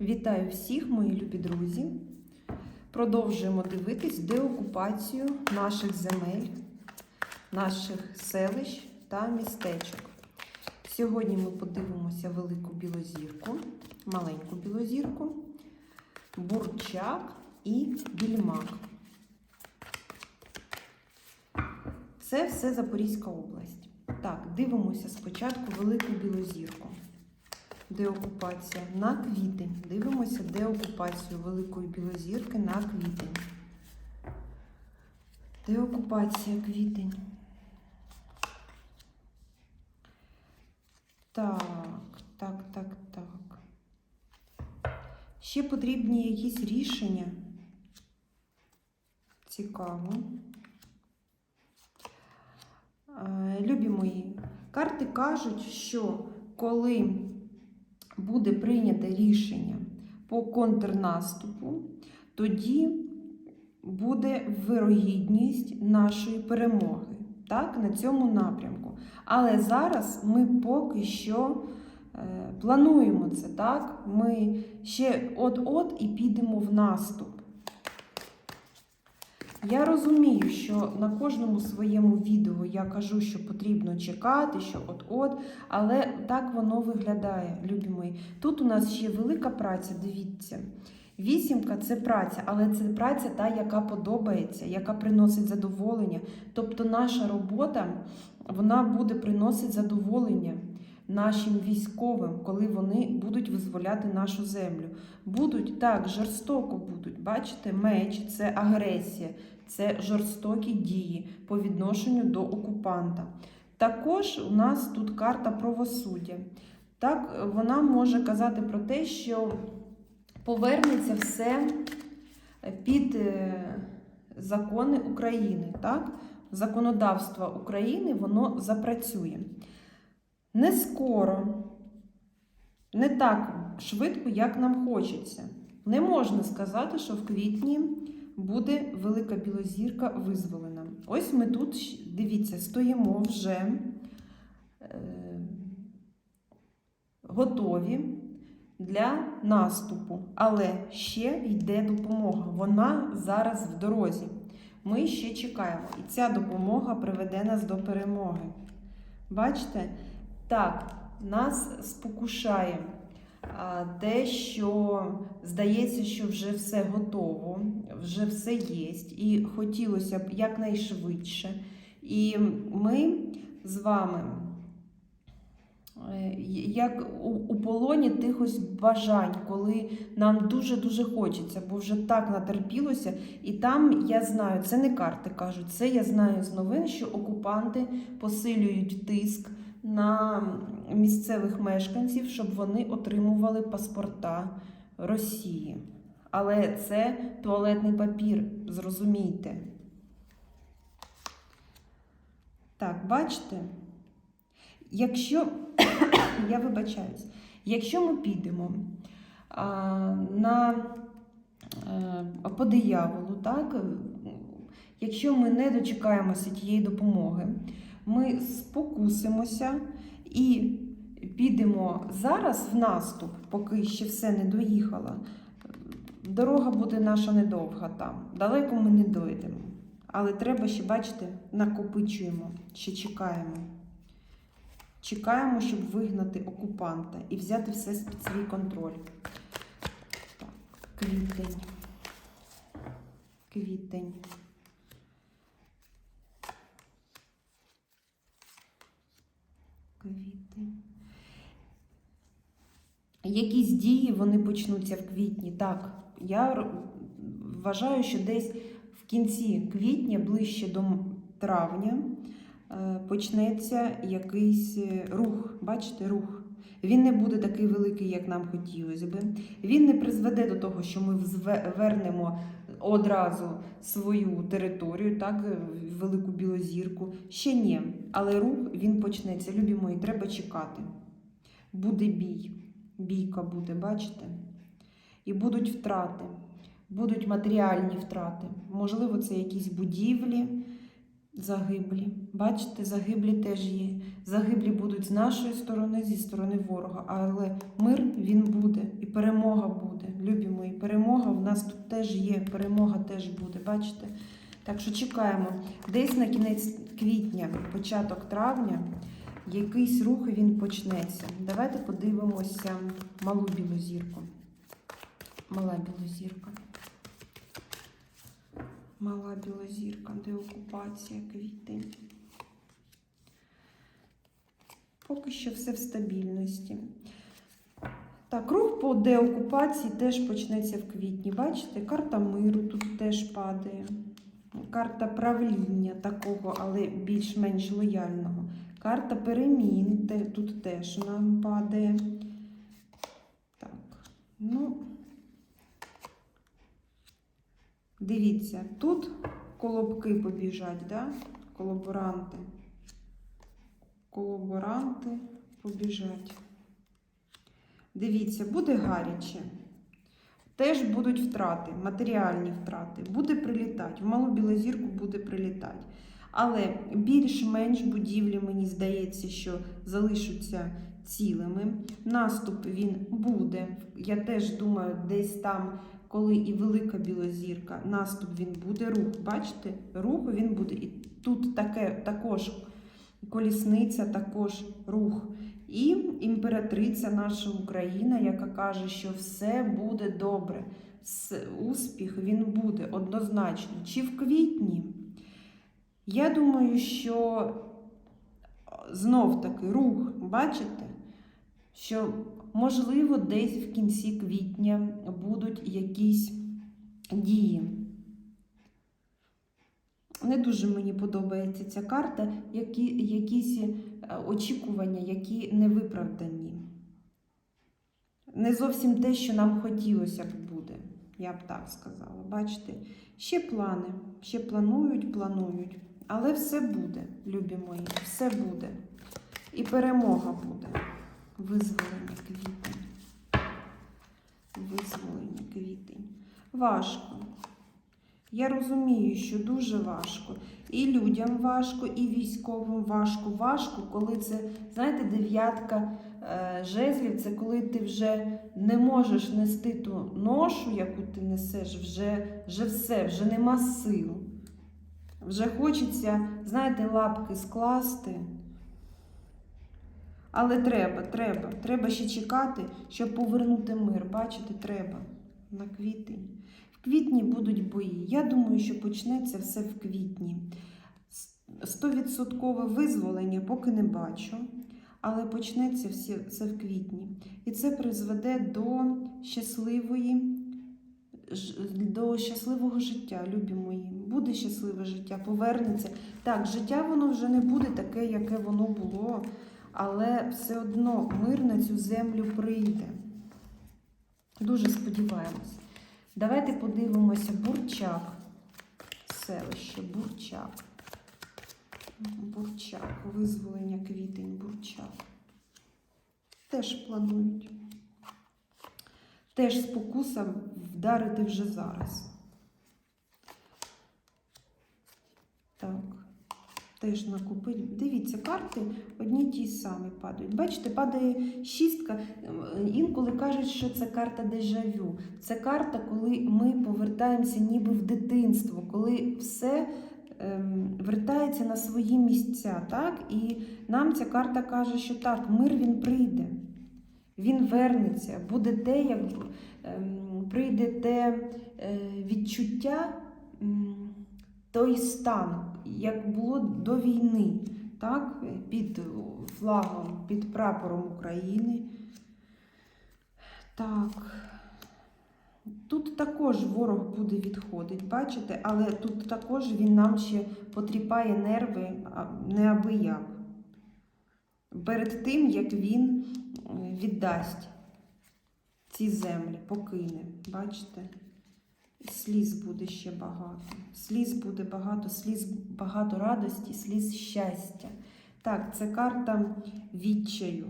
Вітаю всіх, мої любі друзі. Продовжуємо дивитись деокупацію наших земель, наших селищ та містечок. Сьогодні ми подивимося велику білозірку, маленьку білозірку, бурчак і більмак. Це все Запорізька область. Так, дивимося спочатку велику білозірку. Деокупація на квітень. Дивимося деокупацію Великої Білозірки на квітень. Деокупація квітень. Так, так, так, так. Ще потрібні якісь рішення. Цікаво. Е, Любі мої, карти кажуть, що коли буде прийнято рішення по контрнаступу, тоді буде вирогідність нашої перемоги так, на цьому напрямку. Але зараз ми поки що е, плануємо це, так? Ми ще от-от і підемо в наступ. Я розумію, що на кожному своєму відео я кажу, що потрібно чекати, що от-от, але так воно виглядає, любі мої. Тут у нас ще велика праця, дивіться. Вісімка це праця, але це праця та, яка подобається, яка приносить задоволення. Тобто наша робота вона буде приносити задоволення нашим військовим, коли вони будуть визволяти нашу землю. Будуть так, жорстоко будуть. Бачите, меч це агресія, це жорстокі дії по відношенню до окупанта. Також у нас тут карта правосуддя. Так, вона може казати про те, що повернеться все під е, закони України. Так? Законодавство України воно запрацює. Не скоро, не так швидко, як нам хочеться. Не можна сказати, що в квітні буде велика білозірка визволена. Ось ми тут, дивіться, стоїмо вже е, готові для наступу, але ще йде допомога. Вона зараз в дорозі. Ми ще чекаємо, і ця допомога приведе нас до перемоги. Бачите? Так, нас спокушає те, що здається, що вже все готово, вже все є, і хотілося б якнайшвидше. І ми з вами, е, як у, полоні тих ось бажань, коли нам дуже-дуже хочеться, бо вже так натерпілося. І там я знаю, це не карти кажуть, це я знаю з новин, що окупанти посилюють тиск на місцевих мешканців, щоб вони отримували паспорта Росії. Але це туалетний папір, зрозумійте. Так, бачите? Якщо, я вибачаюсь, якщо ми підемо а, на а, по дияволу, так, якщо ми не дочекаємося тієї допомоги, ми спокусимося і підемо зараз в наступ, поки ще все не доїхало. Дорога буде наша недовга там. Далеко ми не дойдемо. Але треба ще, бачите, накопичуємо, ще чекаємо. Чекаємо, щоб вигнати окупанта і взяти все під свій контроль. Так, квітень. Квітень. Квітень. Якісь дії вони почнуться в квітні. Так, я вважаю, що десь в кінці квітня, ближче до травня, е, почнеться якийсь е, рух. Бачите, рух. Він не буде такий великий, як нам хотілося би. Він не призведе до того, що ми вернемо одразу свою територію, так, е, велику білозірку. Ще ні. Але рух він почнеться. Любі мої, треба чекати. Буде бій. Бійка буде, бачите? І будуть втрати, будуть матеріальні втрати. Можливо, це якісь будівлі, загиблі. Бачите, загиблі теж є. Загиблі будуть з нашої сторони, зі сторони ворога. Але мир він буде, і перемога буде. Любі мої, перемога в нас тут теж є. Перемога теж буде. Бачите? Так що чекаємо. Десь на кінець квітня, початок травня, якийсь рух він почнеться. Давайте подивимося малу білу зірку. Мала білозірка. Мала білозірка, деокупація, квітень. Поки що все в стабільності. Так, рух по деокупації теж почнеться в квітні. Бачите, карта миру тут теж падає. Карта правління такого, але більш-менш лояльного. Карта перемін тут теж нам падає. Так, ну. Дивіться, тут колобки побіжать, да? колаборанти. Колаборанти побіжать. Дивіться, буде гаряче. Теж будуть втрати, матеріальні втрати. Буде прилітати. В малу білозірку буде прилітати. Але більш-менш будівлі, мені здається, що залишаться цілими. Наступ він буде. Я теж думаю, десь там, коли і велика білозірка, наступ він буде, рух. Бачите, рух він буде. І тут таке також колісниця, також рух. І імператриця наша Україна, яка каже, що все буде добре. Успіх він буде однозначно. Чи в квітні? Я думаю, що знов таки рух, бачите, що можливо десь в кінці квітня будуть якісь дії. Не дуже мені подобається ця карта, які, якісь е, очікування, які не виправдані. Не зовсім те, що нам хотілося б буде, я б так сказала. Бачите, ще плани, ще планують, планують. Але все буде, любі мої, все буде. І перемога буде. Визволення квітень. Визволення квітень. Важко. Я розумію, що дуже важко. І людям важко, і військовим важко. Важко, коли це, знаєте, дев'ятка е, жезлів, це коли ти вже не можеш нести ту ношу, яку ти несеш, вже, вже все, вже нема сил. Вже хочеться, знаєте, лапки скласти. Але треба, треба. Треба ще чекати, щоб повернути мир. Бачите, треба на квітень. В квітні будуть бої. Я думаю, що почнеться все в квітні. Стовідсоткове визволення поки не бачу, але почнеться все в квітні. І це призведе до щасливої, до щасливого життя, любі мої. Буде щасливе життя, повернеться. Так, життя воно вже не буде таке, яке воно було, але все одно мир на цю землю прийде. Дуже сподіваємось. Давайте подивимося Бурчак. Селище Бурчак. Бурчак. Визволення квітень Бурчак. Теж планують. Теж спокуса вдарити вже зараз. Так. Теж накупить. Дивіться, карти одні ті самі падають. Бачите, падає шістка. Ем, Інколи кажуть, що це карта дежавю. Це карта, коли ми повертаємося ніби в дитинство, коли все ем, вертається на свої місця. Так? І нам ця карта каже, що так, мир він прийде. Він вернеться, буде те, як ем, прийде те е, відчуття, той стан, як було до війни, так? під флагом, під прапором України. Так. Тут також ворог буде відходити, бачите, але тут також він нам ще потріпає нерви неабияк. Перед тим, як він е, віддасть ці землі, покине. Бачите? Сліз буде ще багато. Сліз буде багато, сліз багато радості, сліз щастя. Так, це карта відчаю,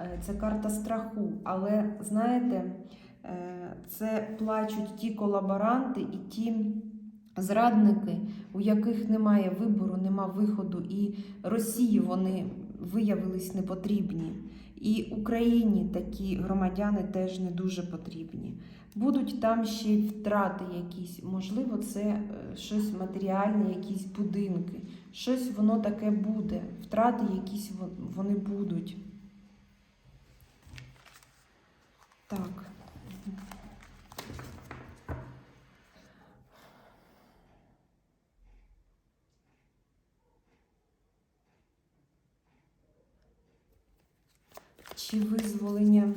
е, це карта страху. Але знаєте, е, це плачуть ті колаборанти і ті зрадники, у яких немає вибору, нема виходу, і Росії вони виявились непотрібні. І Україні такі громадяни теж не дуже потрібні. Будуть там ще й втрати якісь, можливо, це е, щось матеріальне, якісь будинки, щось воно таке буде. Втрати якісь вони будуть. Так. Чи визволення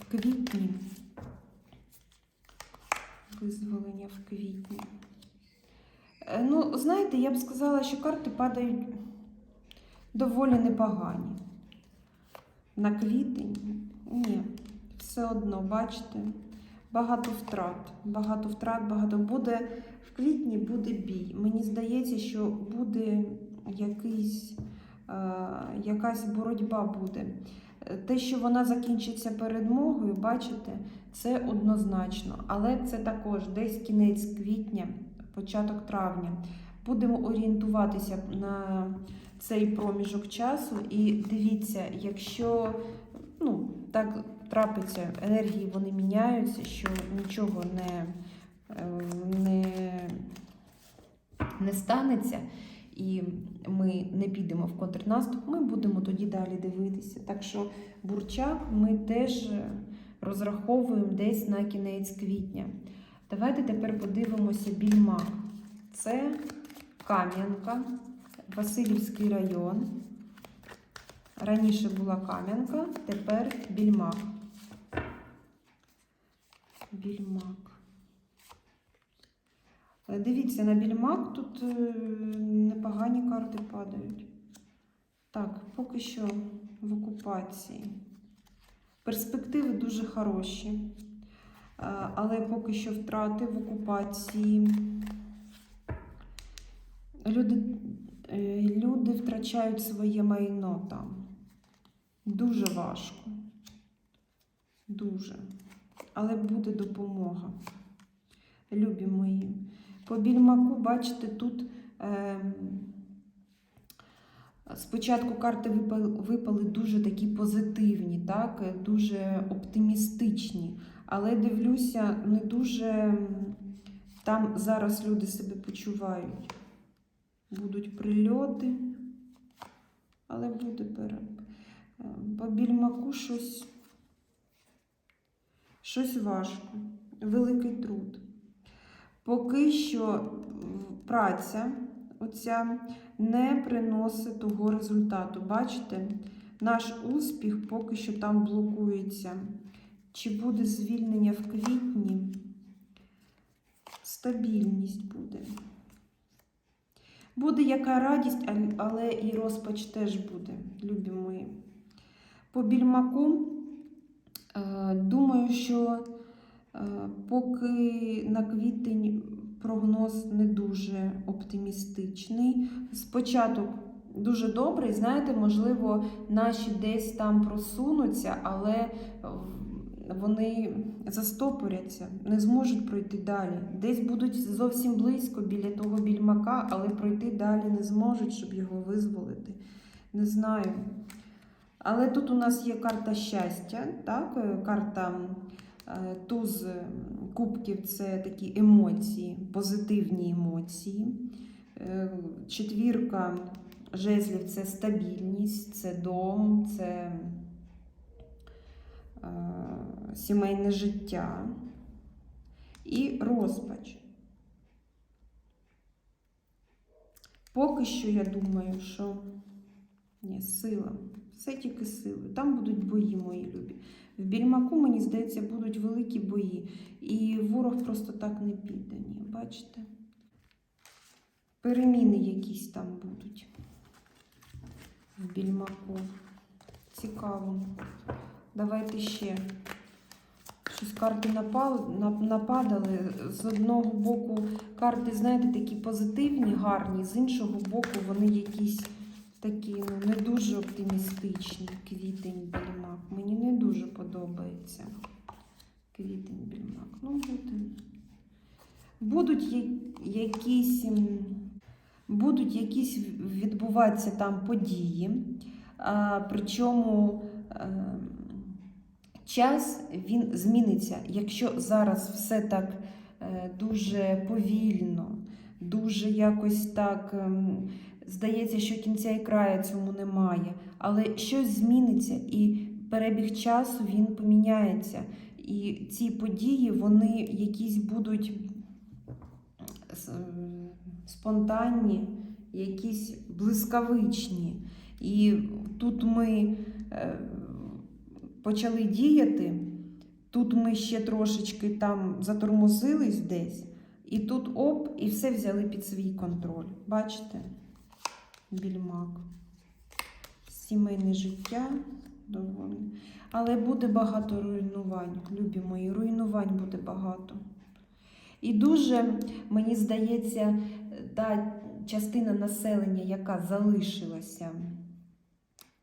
в квітні? Визволення в квітні. Е, Ну, знаєте, я б сказала, що карти падають доволі непогані. На квітень? Ні, все одно, бачите, багато втрат. Багато втрат, багато буде. В квітні буде бій. Мені здається, що буде якийсь, е, якась боротьба буде. Те, що вона закінчиться перемогою, бачите, це однозначно. Але це також десь кінець квітня, початок травня. Будемо орієнтуватися на цей проміжок часу. І дивіться, якщо ну, так трапиться, енергії вони міняються, що нічого не, е, не, не станеться. І ми не підемо в контрнаступ, ми будемо тоді далі дивитися. Так що бурчак ми теж розраховуємо десь на кінець квітня. Давайте тепер подивимося більмак. Це Кам'янка, Васильівський район. Раніше була Кам'янка, тепер більмак. Більмак. Е, Дивіться, на більмак тут е, непогані карти падають. Так, поки що в окупації. Перспективи дуже хороші, Е, але поки що втрати в окупації. Люди, люди втрачають своє майно там. Дуже важко. Дуже. Але буде допомога. Любі мої. По більмаку, бачите, тут е, спочатку карти випали, випали дуже такі позитивні, так, дуже оптимістичні. Але дивлюся, не дуже там зараз люди себе почувають. Будуть прильоти, але буде пере... е, По більмаку щось, щось важко, великий труд. Поки що праця оця не приносить того результату. Бачите, наш успіх поки що там блокується. Чи буде звільнення в квітні? Стабільність буде. Буде яка радість, але і розпач теж буде, любі мої. По більмаку, е, думаю, що е, поки на квітень прогноз не дуже оптимістичний. Спочатку дуже добрий, знаєте, можливо, наші десь там просунуться, але е, вони застопоряться, не зможуть пройти далі. Десь будуть зовсім близько біля того більмака, але пройти далі не зможуть, щоб його визволити. Не знаю. Але тут у нас є карта щастя, так? е, карта е, туз кубків це такі емоції, позитивні емоції. Е, Четвірка жезлів це стабільність, це дом, це е, сімейне життя і розпач. Поки що я думаю, що ні, сила. Все тільки сили. Там будуть бої, мої любі. В більмаку, мені здається, будуть великі бої. І ворог просто так не піде. Ні, бачите? Переміни якісь там будуть. В більмаку. Цікаво. Давайте ще. Щось карти нападали. З одного боку карти, знаєте, такі позитивні, гарні, з іншого боку, вони якісь такі ну, не дуже оптимістичні. Квітень більмак. Мені не дуже подобається. Квітень більмак. Ну, буде. Будуть якісь будуть якісь відбуватися там події. А, причому е, час він зміниться. Якщо зараз все так е, дуже повільно, дуже якось так здається, що кінця і краю цьому немає, але щось зміниться і перебіг часу він поміняється. І ці події, вони якісь будуть спонтанні, якісь блискавичні. І тут ми е, почали діяти, тут ми ще трошечки там затормозились десь, і тут оп, і все взяли під свій контроль. Бачите? Більмак. Сімейне життя доволі. Але буде багато руйнувань, любі мої, руйнувань буде багато. І дуже, мені здається, та частина населення, яка залишилася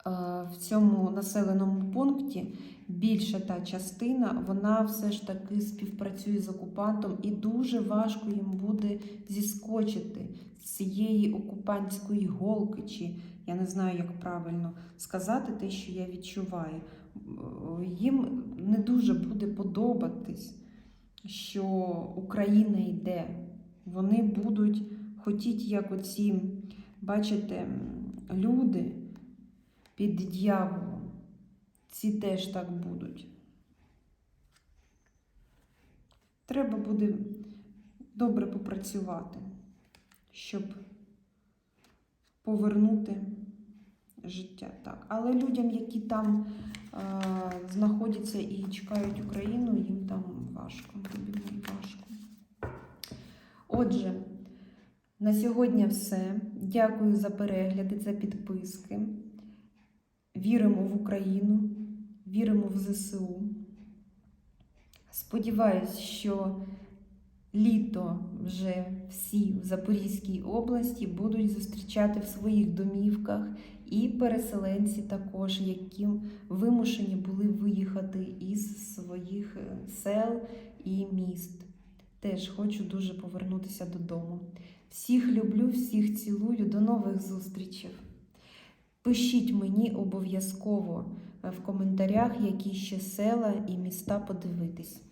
в цьому населеному пункті, більша та частина, вона все ж таки співпрацює з окупантом, і дуже важко їм буде зіскочити з цієї окупантської голки, чи я не знаю, як правильно сказати те, що я відчуваю. Е, Їм не дуже буде подобатись, що Україна йде. Вони будуть хотіти, як оці, бачите, люди під дьяволом. Ці теж так будуть. Треба буде добре попрацювати, щоб повернути життя. Так. Але людям, які там е, знаходяться і чекають Україну, їм там важко, тобі важко. Отже, на сьогодні все. Дякую за перегляди, за підписки. Віримо в Україну, віримо в ЗСУ. Сподіваюсь, що літо вже всі в Запорізькій області будуть зустрічати в своїх домівках і переселенці також, які вимушені були виїхати із своїх е, сел і міст. Теж хочу дуже повернутися додому. Всіх люблю, всіх цілую. До нових зустрічей. Пишіть мені обов'язково е, в коментарях, які ще села і міста подивитись.